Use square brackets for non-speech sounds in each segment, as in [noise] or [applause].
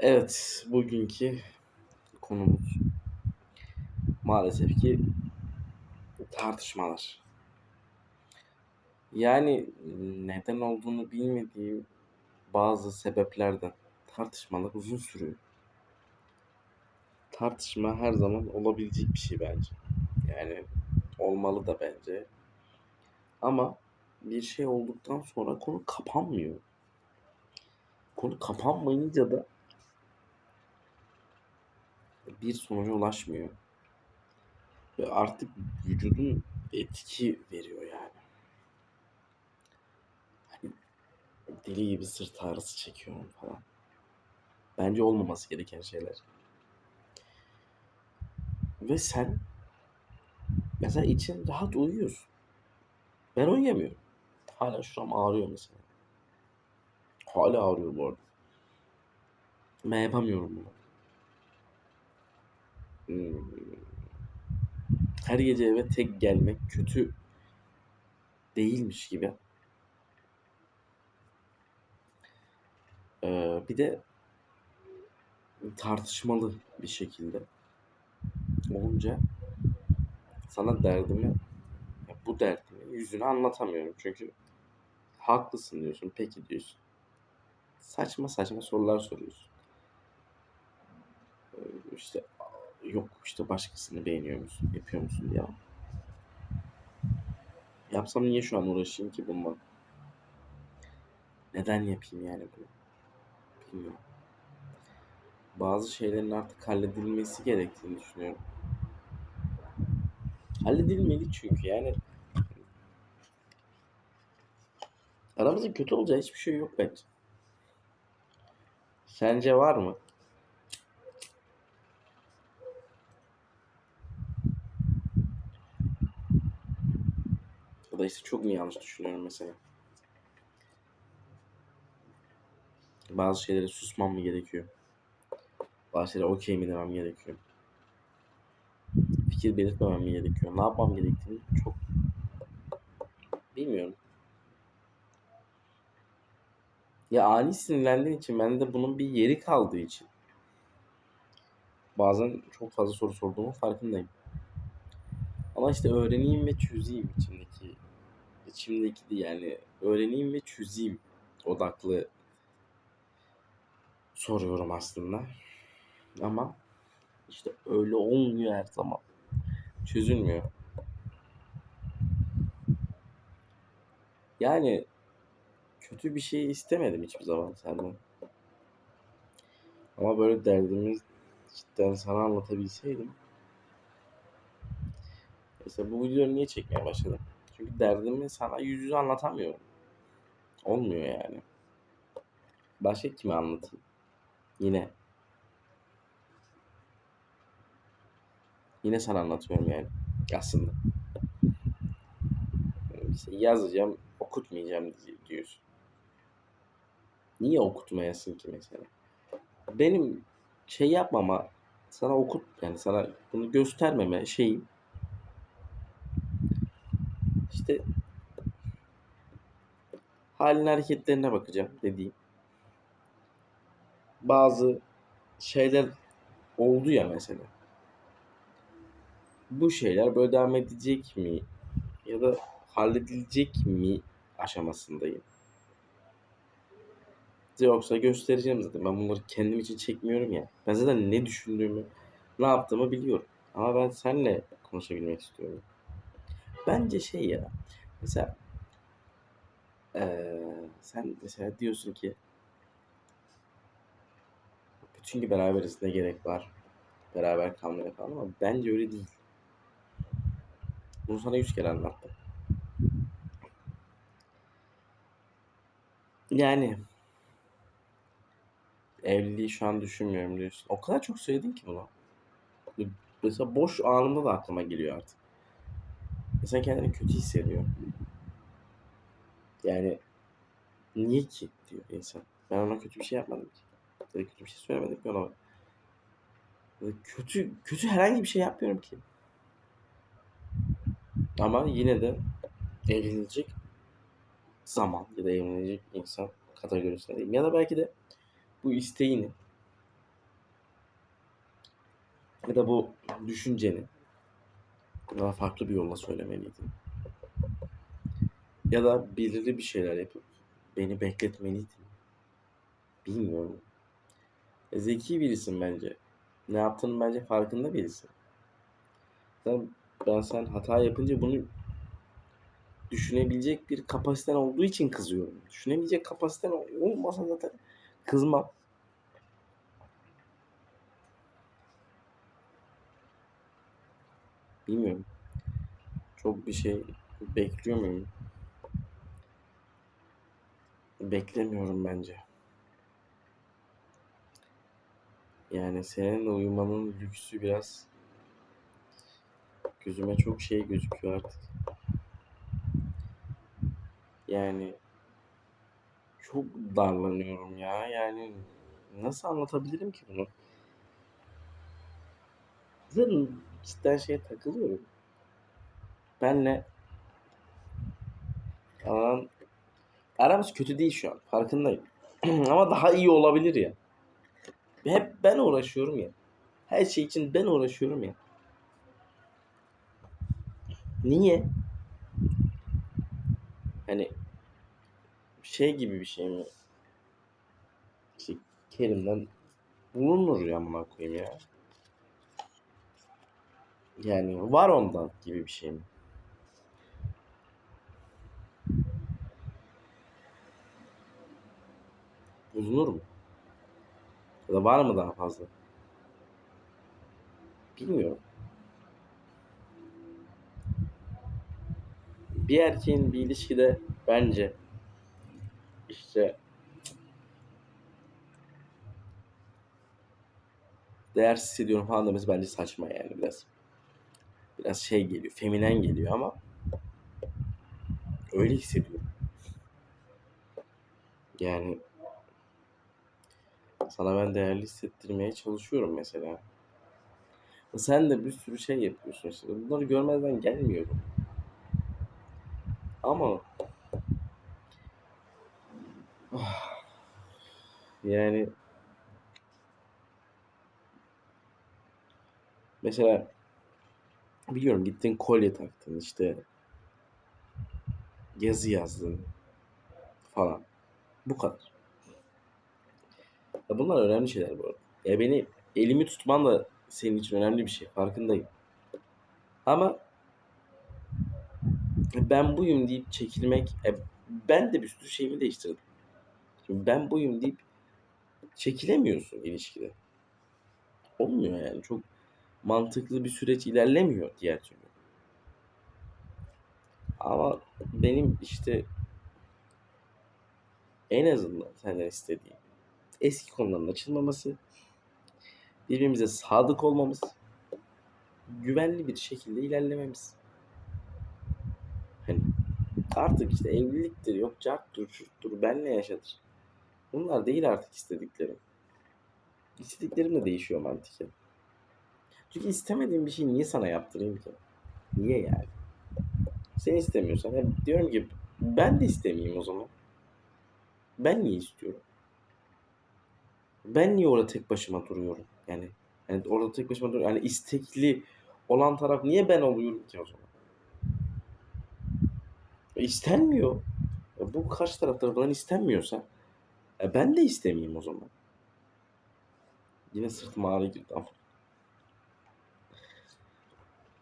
Evet, bugünkü konumuz maalesef ki tartışmalar. Yani neden olduğunu bilmediğim bazı sebeplerden tartışmalar uzun sürüyor. Tartışma her zaman olabilecek bir şey bence. Yani olmalı da bence. Ama bir şey olduktan sonra konu kapanmıyor. Konu kapanmayınca da bir sonuca ulaşmıyor. Ve artık vücudun etki veriyor yani. Hani deli gibi sırt ağrısı çekiyorum falan. Bence olmaması gereken şeyler. Ve sen mesela için rahat uyuyorsun. Ben uyuyamıyorum. Hala şuram ağrıyor mesela. Hala ağrıyor bu arada. Ben yapamıyorum bunu. Hmm. Her gece eve tek gelmek kötü değilmiş gibi. Ee, bir de tartışmalı bir şekilde olunca sana derdimi bu derdimi yüzüne anlatamıyorum çünkü haklısın diyorsun peki diyorsun saçma saçma sorular soruyorsun ee, işte yok işte başkasını beğeniyor musun yapıyor musun ya yapsam niye şu an uğraşayım ki bununla? Neden yapayım yani bunu? Bilmiyorum. Bazı şeylerin artık halledilmesi gerektiğini düşünüyorum. Halledilmeli çünkü yani. Aramızda kötü olacağı hiçbir şey yok bence. Sence var mı? Ya da işte çok mu yanlış düşünüyorum mesela? Bazı şeylere susmam mı gerekiyor? Bazı şeylere okey mi demem gerekiyor? Fikir belirtmemem mi gerekiyor? Ne yapmam gerektiğini çok bilmiyorum. Ya ani sinirlendiğin için ben de bunun bir yeri kaldığı için bazen çok fazla soru sorduğumun farkındayım. Ama işte öğreneyim ve çözeyim içimdeki içimdeki de yani öğreneyim ve çözeyim odaklı soruyorum aslında. Ama işte öyle olmuyor her zaman. Çözülmüyor. Yani kötü bir şey istemedim hiçbir zaman senden. Ama böyle derdimi cidden sana anlatabilseydim. Mesela bu videoyu niye çekmeye başladım? Çünkü derdimi sana yüz yüze anlatamıyorum. Olmuyor yani. Başka kime anlatayım? Yine. Yine sana anlatıyorum yani. Aslında. Yazacağım, okutmayacağım diyorsun. Niye okutmayasın ki mesela? Benim şey yapmama, sana okut yani sana bunu göstermeme şeyim işte halin hareketlerine bakacağım dediğim. Bazı şeyler oldu ya mesela. Bu şeyler böyle devam edecek mi? Ya da halledilecek mi aşamasındayım. Yoksa göstereceğim zaten. Ben bunları kendim için çekmiyorum ya. Ben zaten ne düşündüğümü, ne yaptığımı biliyorum. Ama ben seninle konuşabilmek istiyorum. Bence şey ya. Mesela ee, sen mesela diyorsun ki çünkü beraberiz ne gerek var beraber kalmaya falan ama bence öyle değil. Bunu sana yüz kere anlattım. Yani evliliği şu an düşünmüyorum diyorsun. O kadar çok söyledin ki bunu. Mesela boş anımda da aklıma geliyor artık. İnsan kendini kötü hissediyor. Yani niye ki diyor insan. Ben ona kötü bir şey yapmadım ki. Ya kötü bir şey söylemedim ki ona. Kötü, kötü herhangi bir şey yapmıyorum ki. Ama yine de evlenilecek zaman ya da evlenecek insan kategorisine değil. Ya da belki de bu isteğini Ya da bu düşünceni daha farklı bir yolla söylemeliydin. Ya da belirli bir şeyler yapıp beni bekletmeliydin. Bilmiyorum. E, Zeki birisin bence. Ne yaptığının bence farkında birisin. Ben, ben sen hata yapınca bunu düşünebilecek bir kapasiten olduğu için kızıyorum. Düşünebilecek kapasiten olmasa zaten kızmam. Bilmiyorum. Çok bir şey bekliyor muyum? Beklemiyorum bence. Yani seninle uyumanın lüksü biraz gözüme çok şey gözüküyor artık. Yani çok darlanıyorum ya. Yani nasıl anlatabilirim ki bunu? Zaten cidden şeye takılıyorum. Benle aran, aramız kötü değil şu an. Farkındayım. [clears throat] Ama daha iyi olabilir ya. Hep ben uğraşıyorum ya. Her şey için ben uğraşıyorum ya. Niye? Hani şey gibi bir şey mi? İşte Kerim'den bulunur ya amına koyayım ya. Yani var ondan gibi bir şey mi? Bulunur mu? Ya da var mı daha fazla? Bilmiyorum. Bir erkeğin bir ilişkide bence işte değersiz hissediyorum falan demesi bence saçma yani biraz. Biraz şey geliyor, feminen geliyor ama öyle hissediyorum. Yani sana ben değerli hissettirmeye çalışıyorum mesela. Sen de bir sürü şey yapıyorsun işte. Bunları görmezden gelmiyorum. Ama [sighs] yani mesela biliyorum gittin kolye taktın işte yazı yazdın falan. Bu kadar. Ya bunlar önemli şeyler bu arada. Ya beni elimi tutman da senin için önemli bir şey. Farkındayım. Ama ben buyum deyip çekilmek ben de bir sürü şeyimi değiştirdim. Şimdi ben buyum deyip çekilemiyorsun ilişkide. Olmuyor yani. Çok mantıklı bir süreç ilerlemiyor diğer türlü. Ama benim işte en azından senden istediğim eski konuların açılmaması, birbirimize sadık olmamız, güvenli bir şekilde ilerlememiz. Hani artık işte evliliktir, yok carttır, çurttur, benle yaşatır. Bunlar değil artık istediklerim. İstediklerim de değişiyor mantıken. Çünkü istemediğim bir şeyi niye sana yaptırayım ki? Niye yani? Sen istemiyorsan hep diyorum ki ben de istemeyeyim o zaman. Ben niye istiyorum? Ben niye orada tek başıma duruyorum? Yani, yani orada tek başıma duruyorum. Yani istekli olan taraf niye ben oluyorum ki o zaman? E, istenmiyor. E, bu karşı taraf tarafından istenmiyorsa e, ben de istemeyeyim o zaman. Yine sırtım ağrı girdi.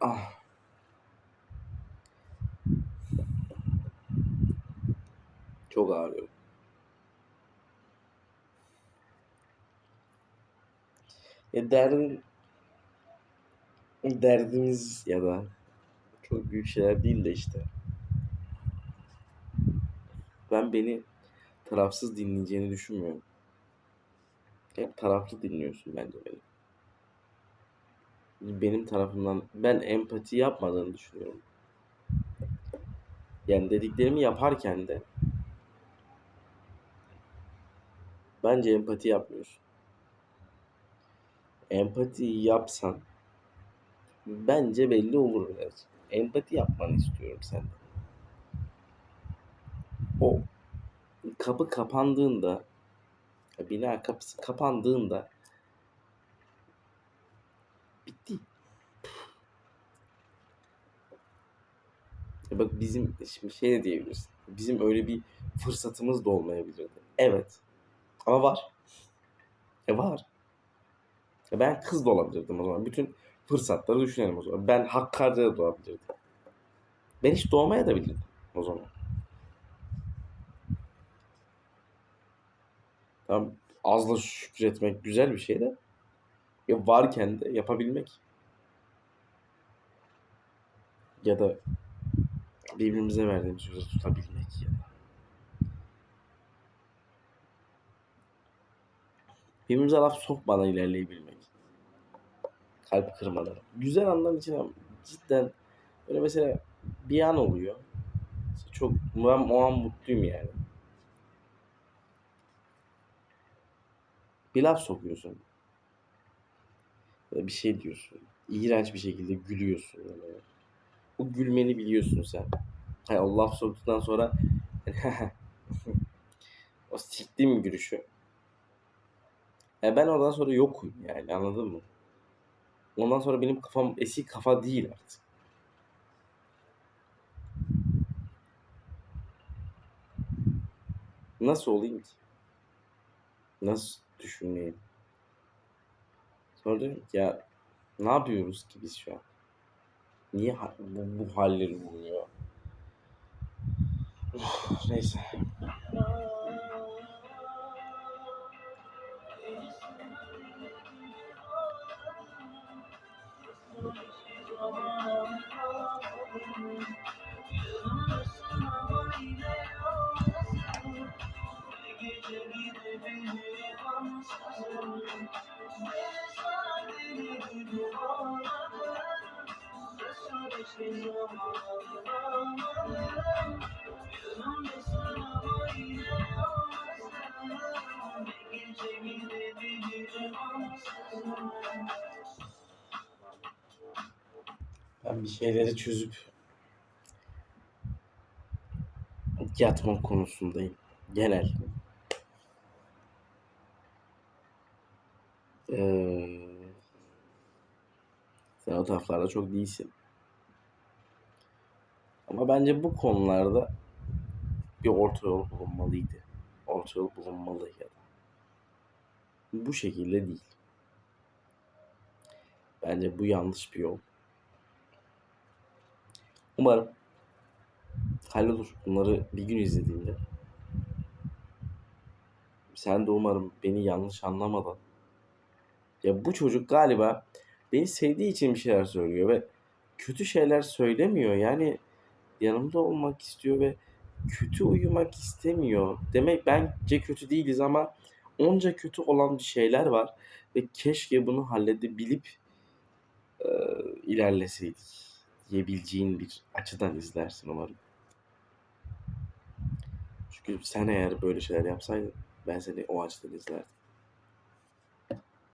Ah. Çok ağrıyor. Ya derdin derdimiz ya da çok büyük şeyler değil de işte. Ben beni tarafsız dinleyeceğini düşünmüyorum. Hep taraflı dinliyorsun bence beni. Benim tarafımdan ben empati yapmadığını düşünüyorum. Yani dediklerimi yaparken de bence empati yapmıyorsun. Empati yapsan bence belli olur biraz. Empati yapmanı istiyorum senden. O kapı kapandığında bina kapısı kapandığında Ya bak bizim şimdi şey de diyebilirsin. Bizim öyle bir fırsatımız da olmayabilirdi. Evet. Ama var. E var. Ya ben kız da olabilirdim o zaman. Bütün fırsatları düşünelim o zaman. Ben Hakkari'de de doğabilirdim. Ben hiç doğmaya da bilirdim o zaman. Tamam azla şükretmek güzel bir şey de ya varken de yapabilmek. Ya da birbirimize verdiğimiz sözü tutabilmek ya da. Birbirimize laf sokmadan ilerleyebilmek. Kalp kırmadan. Güzel anlar için cidden böyle mesela bir an oluyor. Çok ben o an mutluyum yani. Bir laf sokuyorsun. Bir şey diyorsun. İğrenç bir şekilde gülüyorsun. Yani. O gülmeni biliyorsun sen. Yani o laf sonra [laughs] o siktiğim gülüşü. Ya ben ondan sonra yokum yani anladın mı? Ondan sonra benim kafam eski kafa değil artık. Nasıl olayım ki? Nasıl düşünmeyeyim? Sonra diyorum ki ya ne yapıyoruz ki biz şu an? Niye bu, bu halleri buluyor? Uf, Neyse. Ben bir şeyleri çözüp yatma konusundayım. Genel. Ee, sen o taraflarda çok değilsin. Ama bence bu konularda bir orta yol bulunmalıydı. Orta yol bulunmalı ya. Bu şekilde değil. Bence bu yanlış bir yol. Umarım hallolur. Bunları bir gün izlediğimde. Sen de umarım beni yanlış anlamadan. Ya bu çocuk galiba beni sevdiği için bir şeyler söylüyor ve kötü şeyler söylemiyor. Yani yanımda olmak istiyor ve kötü uyumak istemiyor. Demek bence kötü değiliz ama onca kötü olan bir şeyler var ve keşke bunu halledebilip e, ilerleseydik diyebileceğin bir açıdan izlersin umarım. Çünkü sen eğer böyle şeyler yapsaydın ben seni o açıdan izlerdim.